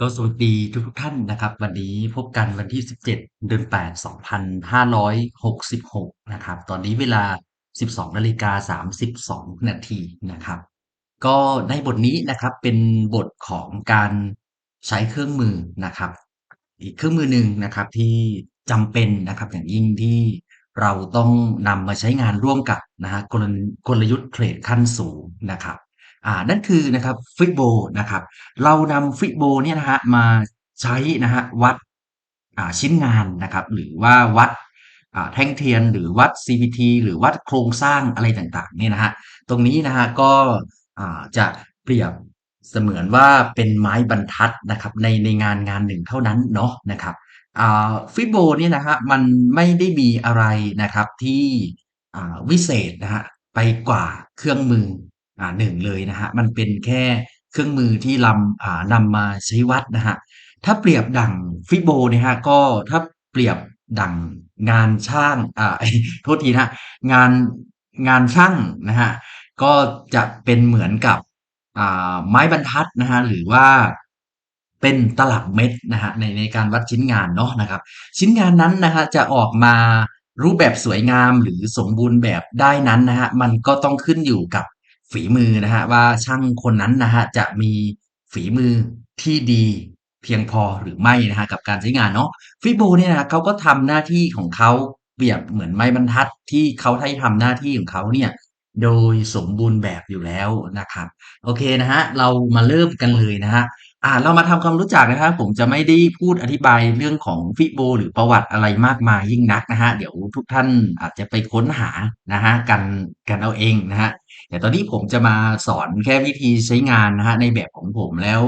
ก็สวัสดีทุกๆท่านนะครับ วันนี้พบกันวันที่ 17 เดือน 8 2566 นะครับ ตอนนี้เวลา 12 นาฬิกา 32 นาทีนะครับ ก็ในบทนี้นะครับเป็นบทของการใช้เครื่องมือนะครับ อีกเครื่องมือหนึ่งนะครับที่จำเป็นนะครับอย่างยิ่งที่เราต้องนำมาใช้งานร่วมกับนะฮะกลกลยุทธ์เทรดขั้นสูงนะครับ อ่านั่นคือนะครับฟิโบนะครับ เรานำฟิโบเนี่ยนะฮะมาใช้นะฮะวัดอ่าชิ้นงานนะครับ หรือว่าวัดอ่าแท่งเทียน หรือวัด CPT หรือวัดโครงสร้างอะไรต่างๆเนี่ยนะฮะตรงนี้นะฮะก็อ่าจะเปรียบเสมือนว่าเป็นไม้บรรทัดนะครับ ในในงานงานหนึ่งเท่านั้นเนาะนะครับฟิโบเนี่ยนะฮะมันไม่ได้มีอะไรนะครับที่วิเศษนะฮะไปกว่าเครื่องมือ อ่าหนึ่งเลยนะฮะมันเป็นแค่เครื่องมือที่ลำอ่านำมาใช้วัดนะฮะถ้าเปรียบดั่งฟิโบนี่ยฮะก็ถ้าเปรียบดั่งงานช่างอ่าโทษทีนะงานงานช่างนะฮะก็จะเป็นเหมือนกับอ่าไม้บรรทัดนะฮะหรือว่าเป็นตลับเม็ดนะฮะในในการวัดชิ้นงานเนาะนะครับ ชิ้นงานนั้นนะฮะจะออกมารูปแบบสวยงามหรือสมบูรณ์แบบได้นั้นนะฮะมันก็ต้องขึ้นอยู่กับ ฝีมือนะฮะว่าช่างคนนั้นนะฮะจะมีฝีมือที่ดีเพียงพอหรือไม่นะฮะกับการใช้งานเนาะฟิโบเนี่ยนะเขาก็ทำหน้าที่ของเขาเปรียบเหมือนไม้บรรทัดที่เขาให้ทำหน้าที่ของเขาเนี่ยโดยสมบูรณ์แบบอยู่แล้วนะครับ โอเคนะฮะเรามาเริ่มกันเลยนะฮะ อ่า เรามาทำความรู้จักนะครับ ผมจะไม่ได้พูดอธิบายเรื่องของฟิโบ หรือประวัติอะไรมากมายยิ่งนักนะฮะ เดี๋ยวทุกท่านอาจจะไปค้นหานะฮะกันกันเอาเองนะฮะ แต่ตอนนี้ผมจะมาสอนแค่วิธีใช้งานนะฮะในแบบของผมแล้ว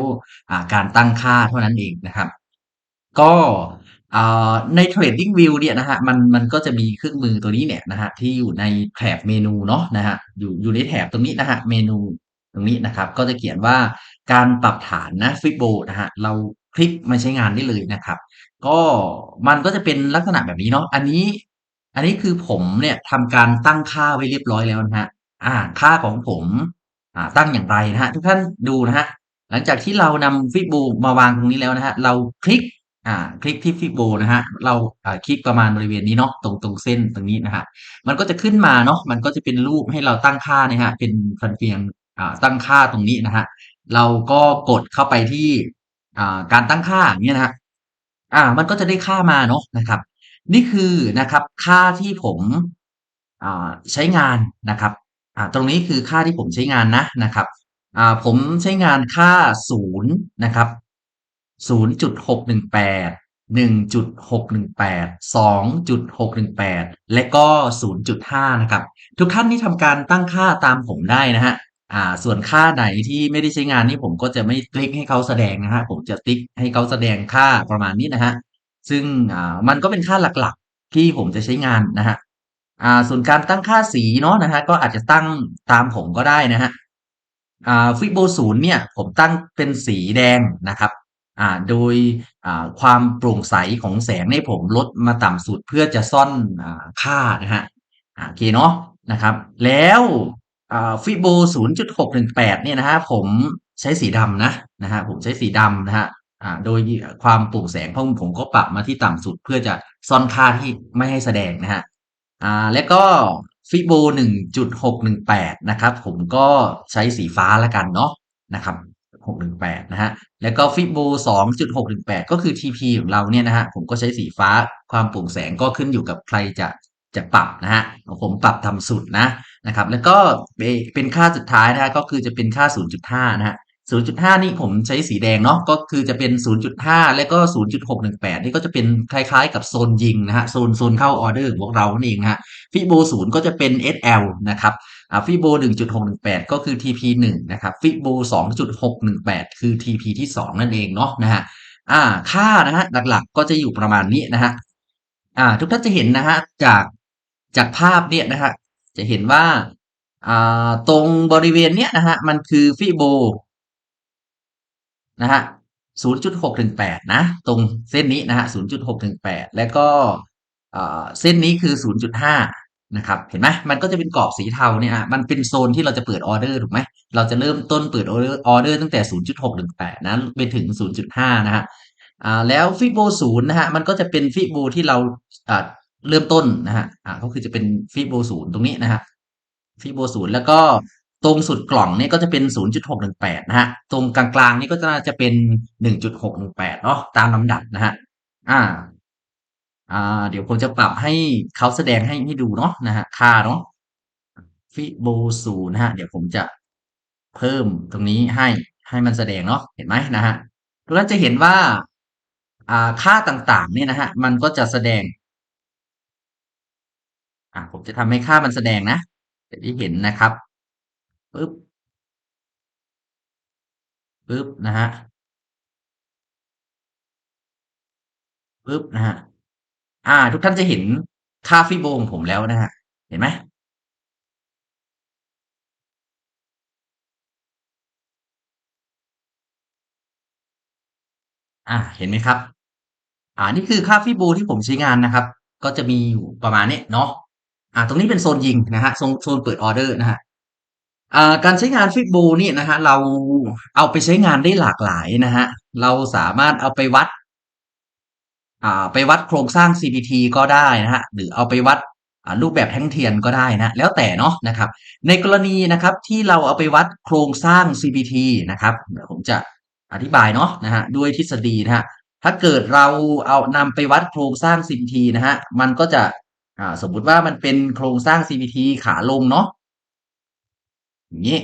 อ่าการตั้งค่าเท่านั้นเองนะครับ ก็ใน Trading View เนี่ยนะฮะมันมันก็จะมีเครื่องมือตัวนี้เนี่ยนะฮะที่อยู่ในแถบเมนูเนาะนะฮะอยู่อยู่ในแถบตรงนี้นะฮะเมนู ตรงนี้นะครับก็จะเขียนว่าการปรับฐานนะฟิโบนะฮะเราคลิกมาใช้งานได้เลยนะครับ ก็มันก็จะเป็นลักษณะแบบนี้เนาะอันนี้ อันนี้คือผมเนี่ยทำการตั้งค่าไว้เรียบร้อยแล้วนะฮะอ่า ค่าของผมอ่าตั้งอย่างไรนะฮะทุกท่านดูนะฮะหลังจากที่เรานำฟิโบมาวางตรงนี้แล้วนะฮะเราคลิกอ่าคลิกที่ฟิโบนะฮะเราอ่าคลิกประมาณบริเวณนี้เนาะตรงตรงเส้นตรงนี้นะฮะมันก็จะขึ้นมาเนาะมันก็จะเป็นรูปให้เราตั้งค่านะฮะเป็นฟันเฟียง ตั้งค่าตรงนี้นะฮะเราก็กดเข้าไปที่การตั้งค่าเงี้ยนะฮะอ่า มันก็จะได้ค่ามาเนาะนะครับ นี่คือนะครับ ค่าที่ผมใช้งานนะครับอ่าตรงนี้คือค่าที่ผมใช้งานนะนะครับอ่าผมใช้งานค่าศูนย์นะครับศูนย์จุดหกหนึ่งแปดหนึ่งจุดหกหนึ่งแปดสองจุดหกหนึ่งแปดและก็ศูนย์จุดห้านะครับ ทุกท่านที่ทำการตั้งค่าตามผมได้นะฮะ อ่า ส่วนค่าไหนที่ไม่ได้ใช้งานนี่ผมก็จะไม่ติ๊กให้เขาแสดงนะฮะ ผมจะติ๊กให้เขาแสดงค่าประมาณนี้นะฮะ ซึ่งอ่ามันก็เป็นค่าหลักๆ ที่ผมจะใช้งานนะฮะ อ่า ส่วนการตั้งค่าสีเนาะนะฮะ ก็อาจจะตั้งตามผมก็ได้นะฮะ อ่าฟิโบศูนย์เนี่ย ผมตั้งเป็นสีแดงนะครับ อ่า โดยอ่าความโปร่งใสของแสงเนี่ยผมลดมาต่ำสุดเพื่อจะซ่อนอ่าค่านะฮะอ่าโอเคเนาะนะครับ แล้ว อ่าฟิโบ0.618เนี่ยนะฮะผมใช้สีดำนะนะฮะผมใช้สีดำนะฮะอ่าโดยความโปร่งแสงเพราะผมก็ปรับมาที่ต่ำสุดเพื่อจะซ่อนค่าที่ไม่ให้แสดงนะฮะอ่าแล้วก็ฟิโบ1.618นะครับ ผมก็ใช้สีฟ้าแล้วกันเนาะนะครับ618นะฮะแล้วก็ฟิโบ2.618ก็คือ TP ของเราเนี่ยนะฮะผมก็ใช้สีฟ้าความโปร่งแสงก็ขึ้นอยู่กับใครจะ จะปรับนะฮะผมปรับทำสุดนะนะครับ แล้วก็เป็นค่าสุดท้ายนะฮะก็คือจะเป็นค่า 0.5 นะฮะ0.5 นี่ผมใช้สีแดงเนาะก็คือจะเป็น 0.5 แล้วก็ 0.618 นี่ก็จะเป็นคล้ายๆ กับโซนยิงนะฮะโซนโซนเข้าออเดอร์ของพวกเรานั่นเองฮะฟิโบ0ก็จะเป็น SL นะครับฟิโบ1.618 ก็คือ TP 1นะครับฟิโบ2.618 คือ TP ที่ 2 นั่นเองเนาะนะฮะอ่าค่านะฮะหลักๆก็จะอยู่ประมาณนี้นะฮะอ่าทุกท่านจะเห็นนะฮะจาก จากภาพเนี่ยนะฮะจะเห็นว่าตรงบริเวณเนี้ยนะฮะมันคือฟิโบนะฮะ0.618นะ ตรงเส้นนี้นะฮะ0.618แล้วก็เส้นนี้คือ0.5นะครับ เห็นไหมมันก็จะเป็นกรอบสีเทาเนี่ยฮะมันเป็นโซนที่เราจะเปิดออเดอร์ถูกไหมเราจะเริ่มต้นเปิดออเดอร์ออเดอร์ตั้งแต่0.618นะไปถึง0.5นะฮะอ่าแล้วฟิโบศูนย์นะฮะมันก็จะเป็นฟิโบที่เรา เริ่มต้นนะฮะอ่าก็คือจะเป็นฟิโบศูนย์ตรงนี้นะฮะฟิโบศูนย์แล้วก็ตรงสุดกล่องเนี่ยก็จะเป็น 0.618 นะฮะ ตรงกลางๆ นี่ก็จะน่าจะเป็น 1.618 เนาะตามลำดับนะฮะ อ่า อ่า เดี๋ยวผมจะปรับให้เขาแสดงให้ให้ดูเนาะนะฮะ ค่าเนาะฟิโบศูนย์นะฮะ เดี๋ยวผมจะเพิ่มตรงนี้ให้ให้มันแสดงเนาะ เห็นไหมนะฮะทุกท่านจะเห็นว่า อ่า ค่าต่างๆ เนี่ยนะฮะ มันก็จะแสดง อ่าผมจะทำให้ค่ามันแสดงนะจะได้เห็นนะครับปึ๊บปึ๊บนะฮะปึ๊บนะฮะอ่า ทุกท่านจะเห็นค่าฟิโบของผมแล้วนะฮะเห็นไหมอ่าเห็นไหมครับ อ่านี่คือค่าฟิโบที่ผมใช้งานนะครับ ก็จะมีอยู่ประมาณนี้เนาะ อ่าตรงนี้เป็นโซนยิงนะฮะโซนโซนเปิดออเดอร์นะฮะอ่าการใช้งานฟิโบนี่นะฮะเราเอาไปใช้งานได้หลากหลายนะฮะเราสามารถเอาไปวัดอ่าไปวัดโครงสร้าง CPT ก็ได้นะฮะหรือเอาไปวัดอ่ารูปแบบแท่งเทียนก็ได้นะ แล้วแต่เนาะนะครับ ในกรณีนะครับที่เราเอาไปวัดโครงสร้าง CPT นะครับเดี๋ยวผมจะอธิบายเนาะนะฮะด้วยทฤษฎีนะฮะถ้าเกิดเราเอานำไปวัดโครงสร้าง CPT นะฮะมันก็จะ อ่าสมมุติว่ามันเป็นโครงสร้าง CPT ขาลงเนาะอย่างนี้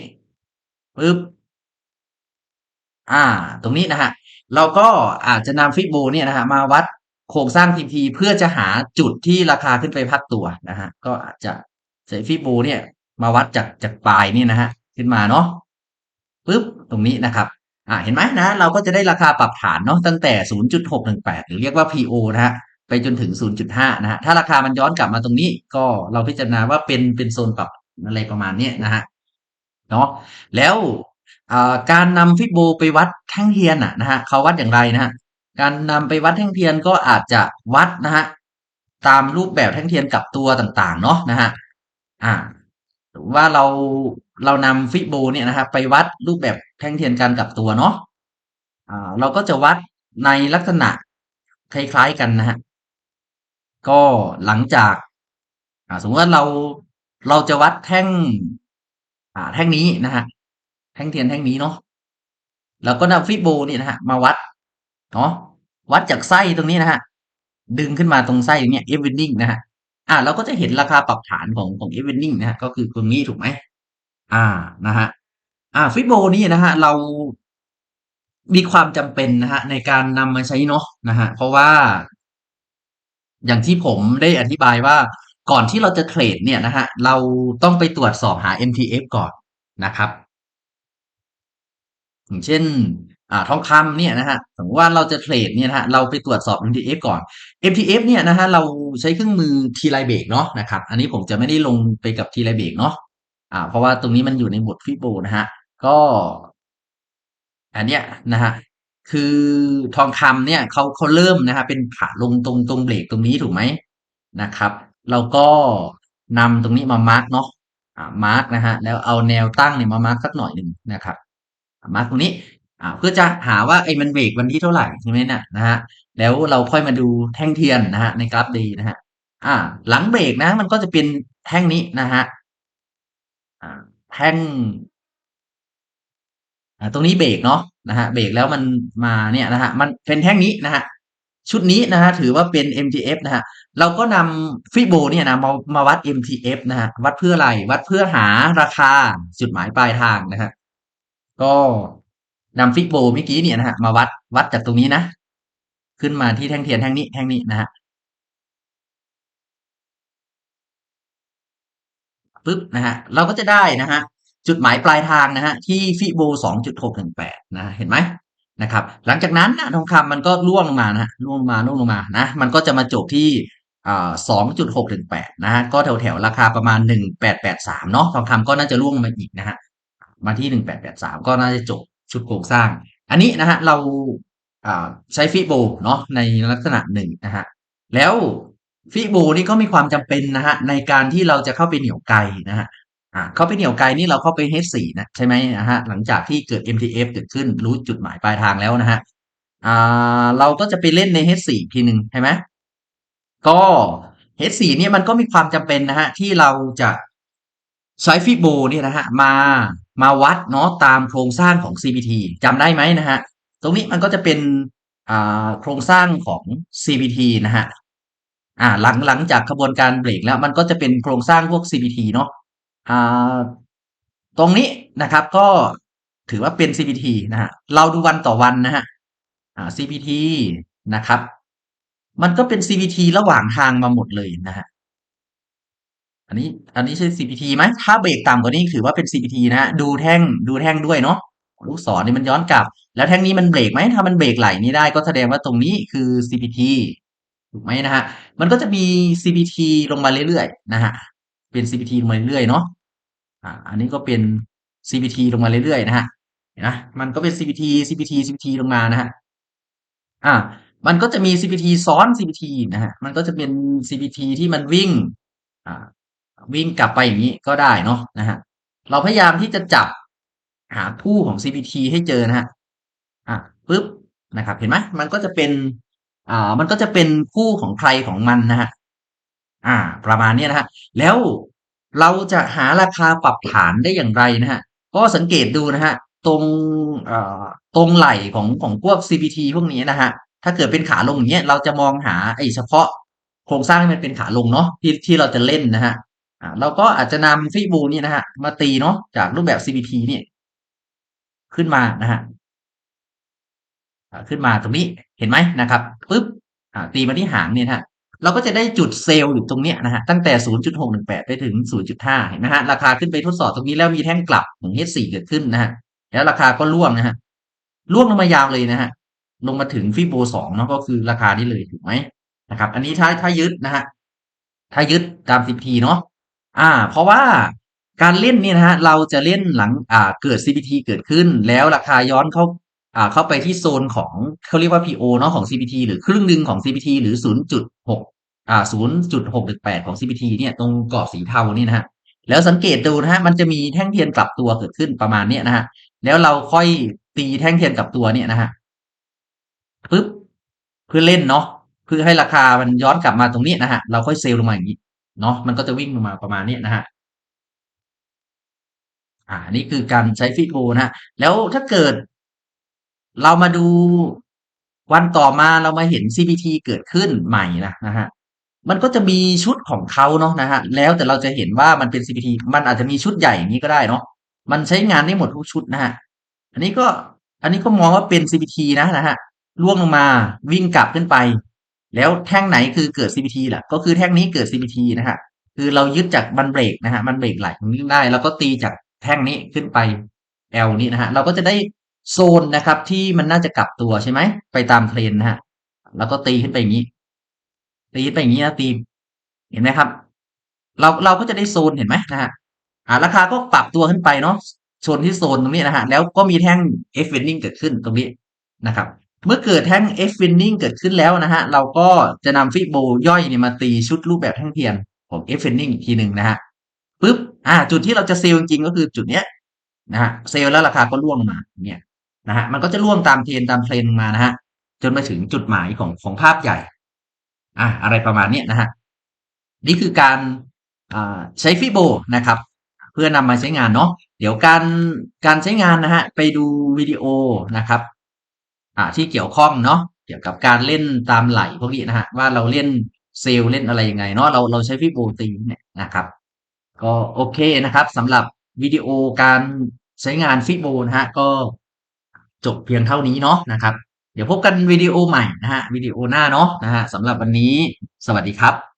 ปึ๊บอ่า ตรงนี้นะฮะเราก็อาจจะนำฟิโบเนี่ยนะฮะมาวัดโครงสร้าง CPT เพื่อจะหาจุดที่ราคาขึ้นไปพักตัวนะฮะก็อาจจะใช้ฟิโบเนี่ย มาวัดจากจากปลายนี่นะฮะขึ้นมาเนาะปุ๊บตรงนี้นะครับอ่าเห็นไหมนะ เราก็จะได้ราคาปรับฐานเนาะตั้งแต่ 0.618 หรือเรียกว่า PO นะฮะ ไปจนถึง 0.5 นะฮะ ถ้าราคามันย้อนกลับมาตรงนี้ ก็เราพิจารณาว่าเป็นเป็นโซนปรับอะไรประมาณนี้นะฮะ เนาะ แล้วการนำฟิโบไปวัดแท่งเทียนอะนะฮะเขาวัดอย่างไรนะฮะ การนำไปวัดแท่งเทียนก็อาจจะวัดนะฮะตามรูปแบบแท่งเทียนกับตัวต่างๆ เนาะนะฮะ อ่าหรือว่าเราเรานำฟิโบเนี่ยนะครับไปวัดรูปแบบแท่งเทียนการกลับตัวเนาะอ่าเราก็จะวัดในลักษณะคล้ายๆกันนะฮะ ก็หลังจากอ่าสมมติว่าเราเราจะวัดแท่ง อ่า แท่งนี้นะฮะแท่งเทียนแท่งนี้เนาะเราก็นำฟิโบนี่นะฮะ มาวัดเนาะวัดจากไส้ตรงนี้นะฮะ ดึงขึ้นมาตรงไส้เนี่ยเอฟวินดิ้งนะฮะอ่าเราก็จะเห็นราคาปรับฐานของของเอฟวินดิ้งนะฮะก็คือตรงนี้ถูกไหมอ่านะฮะอ่าฟิโบนี่นะฮะ เรามีความจำเป็นนะฮะในการนำมาใช้เนาะนะฮะเพราะว่า อย่างที่ผมได้อธิบายว่าก่อนที่เราจะเทรดเนี่ยนะฮะเราต้องไปตรวจสอบหา MTF ก่อนนะครับอย่างเช่นอทองคำเนี่ยนะฮะสมมติว่าเราจะเทรดเนี่ยนะฮะเราไปตรวจสอบ MTF ก่อน MTF เนี่ยนะฮะเราใช้เครื่องมือ t l i b r a k เนาะนะครับ อันนี้ผมจะไม่ได้ลงไปกับ t l i b r a k เนาะอ่า เพราะว่าตรงนี้มันอยู่ในบทฟิโบนะฮะก็ อันเนี้ยนะฮะ คือทองคำเนี่ยเขาเขาเริ่มนะฮะเป็นขาลงตรงตรงเบรกตรงนี้ถูกไหมนะครับ เราก็นำตรงนี้มามาร์กเนาะมาร์กนะฮะแล้วเอาแนวตั้งเนี่ยมามาร์กสักหน่อยหนึ่งนะครับมาร์กตรงนี้เพื่อจะหาว่าไอ้มันเบรกวันที่เท่าไหร่ใช่ไหมน่ะนะฮะแล้วเราค่อยมาดูแท่งเทียนนะฮะในกราฟดีนะฮะอ่า หลังเบรกนะ มันก็จะเป็นแท่งนี้นะฮะแท่ง ตรงนี้เบรกเนาะนะฮะเบรกแล้วมันมาเนี่ยนะฮะมันเป็นแท่งนี้นะฮะชุดนี้นะฮะถือว่าเป็น MTF นะฮะเราก็นำฟิโบเนี่ยนะมามาวัด MTF นะฮะวัดเพื่ออะไร วัดเพื่อหาราคาจุดหมายปลายทางนะฮะก็นำฟิโบเมื่อกี้เนี่ยนะฮะมาวัดวัดจากตรงนี้นะ ขึ้นมาที่แท่งเทียนแท่งนี้แท่งนี้นะฮะปุ๊บนะฮะเราก็จะได้นะฮะ จุดหมายปลายทางนะฮะที่ฟิโบสองจุดหกหนึ่งแปดนะเห็นไหมนะครับ หลังจากนั้นนะทองคำมันก็ร่วงลงมานะร่วงลงมาร่วงลงมานะมันก็จะมาจบที่อ่าสองจุดหกถึงแปดนะฮะก็แถวแถวราคาประมาณหนึ่งแปดแปดสามเนาะทองคำก็น่าจะร่วงมาอีกนะฮะมาที่หนึ่งแปดแปดสามก็น่าจะจบชุดโครงสร้าง อันนี้นะฮะเราใช้ฟิโบเนาะในลักษณะหนึ่งนะฮะแล้วฟิโบนี่ก็มีความจำเป็นนะฮะในการที่เราจะเข้าไปเหนี่ยวไกลนะฮะ อ่าเข้าไปเหนี่ยวไกลนี่เราเข้าไป H4 นะใช่ไหมนะฮะหลังจากที่เกิด MTF เกิดขึ้นรู้จุดหมายปลายทางแล้วนะฮะอ่าเราก็จะไปเล่นใน H4 ทีหนึ่งใช่ไหมก็ H4 เนี่ยมันก็มีความจำเป็นนะฮะที่เราจะใช้ฟิโบเนี่ยนะฮะมามาวัดเนาะตามโครงสร้างของ CPT จำได้ไหมนะฮะตรงนี้มันก็จะเป็นอ่าโครงสร้างของ CPT นะฮะอ่าหลังหลังจากขบวนการเบรกแล้วมันก็จะเป็นโครงสร้างพวก CPT เนาะ ตรงนี้นะครับก็ถือว่าเป็น CPT นะฮะเราดูวันต่อวันนะฮะ CPT นะครับ มันก็เป็น CPT ระหว่างทางมาหมดเลยนะฮะอันนี้ อันนี้ใช่ CPT ไหมถ้าเบรกต่ำกว่านี้ถือว่าเป็น CPT นะฮะดูแท่งดูแท่งด้วยเนาะลูกศรนี่มันย้อนกลับ แล้วแท่งนี้มันเบรกไหมถ้ามันเบรกไหลนี้ได้ก็แสดงว่าตรงนี้คือ CPT ถูกไหมนะฮะ มันก็จะมี CPT ลงมาเรื่อยๆ นะฮะ เป็น CPT ลงมาเรื่อยๆเนาะอ่า อันนี้ก็เป็น CPT ลงมาเรื่อยๆนะฮะเห็นไหมมันก็เป็น CPT CPT CPT ลงมานะฮะอ่า มันก็จะมี CPT ซ้อน CPT นะฮะมันก็จะเป็น CPT ที่มันวิ่ง อ่า วิ่งกลับไปอย่างนี้ก็ได้เนาะนะฮะเราพยายามที่จะจับหาคู่ของ CPT ให้เจอนะฮะอะปึ๊บนะครับ เห็นไหมมันก็จะเป็น อ่า มันก็จะเป็นคู่ของใครของมันนะฮะ อ่า ประมาณนี้นะฮะแล้วเราจะหาราคาปรับฐานได้อย่างไรนะฮะก็สังเกตดูนะฮะตรงเอ่อตรงไหลของของพวก CPT พวกนี้นะฮะถ้าเกิดเป็นขาลงอย่างเงี้ยเราจะมองหาไอ้เฉพาะโครงสร้างมันเป็นขาลงเนาะที่ที่เราจะเล่นนะฮะอ่าเราก็อาจจะนำฟิบูนี่นะฮะมาตีเนาะจากรูปแบบ CPT เนี่ยขึ้นมานะฮะขึ้นมาตรงนี้เห็นไหมนะครับปุ๊บอ่าตีมาที่หางเนี่ยนะฮะ เราก็จะได้จุดเซลล์อยู่ตรงเนี้ยนะฮะตั้งแต่ 0.618 ไปถึง 0.5 เห็นไหมฮะราคาขึ้นไปทดสอบตรงนี้แล้วมีแท่งกลับของ H4 เกิดขึ้นนะฮะแล้วราคาก็ร่วงนะฮะร่วงลงมายาวเลยนะฮะลงมาถึงฟิโบสองเนาะก็คือราคานี้เลยถูกไหมนะครับ อันนี้ถ้าถ้ายึดนะฮะถ้ายึดตาม CPT เนาะอ่า เพราะว่าการเล่นเนี่ยนะฮะเราจะเล่นหลังอ่าเกิด CPT เกิดขึ้น แล้วราคาย้อนเข้าอ่าเข้าไปที่โซนของเขาเรียกว่า PO เนาะของ CPT หรือครึ่งหนึ่งของ CPT หรือ 0.6 อ่า0.618ของ CPT เนี่ยตรงกรอบสีเทานี่นะฮะแล้วสังเกตดูนะฮะมันจะมีแท่งเทียนกลับตัวเกิดขึ้นประมาณเนี้ยนะฮะแล้วเราค่อยตีแท่งเทียนกลับตัวเนี่ยนะฮะปึ๊บเพื่อเล่นเนาะเพื่อให้ราคามันย้อนกลับมาตรงนี้นะฮะเราค่อยเซลล์ลงมาอย่างนี้เนาะมันก็จะวิ่งลงมาประมาณนี้นะฮะอ่านี่คือการใช้ฟิโบนะฮะแล้วถ้าเกิด เรามาดูวันต่อมาเรามาเห็น CPT เกิดขึ้นใหม่นะนะฮะ มันก็จะมีชุดของเขาเนาะนะฮะแล้วแต่เราจะเห็นว่ามันเป็น CPT มันอาจจะมีชุดใหญ่อย่างนี้ก็ได้เนาะมันใช้งานได้หมดทุกชุดนะฮะอันนี้ก็อันนี้ก็มองว่าเป็น CPT นะนะฮะล่วงลงมาวิ่งกลับขึ้นไป แล้วแท่งไหนคือเกิด CPT ล่ะ ก็คือแท่งนี้เกิด CPT นะฮะคือเรายึดจากบันเบรกนะฮะมันเบรกไหลตรงนี้ได้ แล้วก็ตีจากแท่งนี้ขึ้นไป L นี้นะฮะเราก็จะได้โซนนะครับที่มันน่าจะกลับตัวใช่ไหมไปตามเทรนนะฮะแล้วก็ตีขึ้นไปอย่างนี้ ตีไปอย่างนี้นะตีเห็นไหมครับ เราเราก็จะได้โซนเห็นไหมนะฮะอ่าราคาก็ปรับตัวขึ้นไปเนาะโซนที่โซนตรงนี้นะฮะแล้วก็มีแท่ง F winning เกิดขึ้นตรงนี้นะครับ เมื่อเกิดแท่ง F winning เกิดขึ้นแล้วนะฮะ เราก็จะนำฟิโบย่อยเนี่ยมาตีชุดรูปแบบแท่งเทียนของ F winning อีกทีหนึ่งนะฮะปุ๊บอ่า จุดที่เราจะเซลล์จริงๆก็คือจุดเนี้ยนะฮะเซลล์แล้วราคาก็ร่วงมาเนี่ยนะฮะมันก็จะร่วงตามเทรนตามเทรนมานะฮะจนมาถึงจุดหมายของของภาพใหญ่ อ่าอะไรประมาณนี้นะฮะนี่คือการใช้ฟิโบนะครับ เพื่อนำมาใช้งานเนาะเดี๋ยวการการใช้งานนะฮะไปดูวิดีโอนะครับอ่าที่เกี่ยวข้องเนาะเกี่ยวกับการเล่นตามไหลพวกนี้นะฮะว่าเราเล่นเซลเล่นอะไรยังไงเนาะเราเราใช้ฟิโบตีเนี่ยนะครับ ก็โอเคนะครับสำหรับวิดีโอการใช้งานฟิโบนะฮะก็จบเพียงเท่านี้เนาะนะครับ เดี๋ยวพบกันวิดีโอใหม่นะฮะวิดีโอหน้าเนาะนะฮะสำหรับวันนี้สวัสดีครับ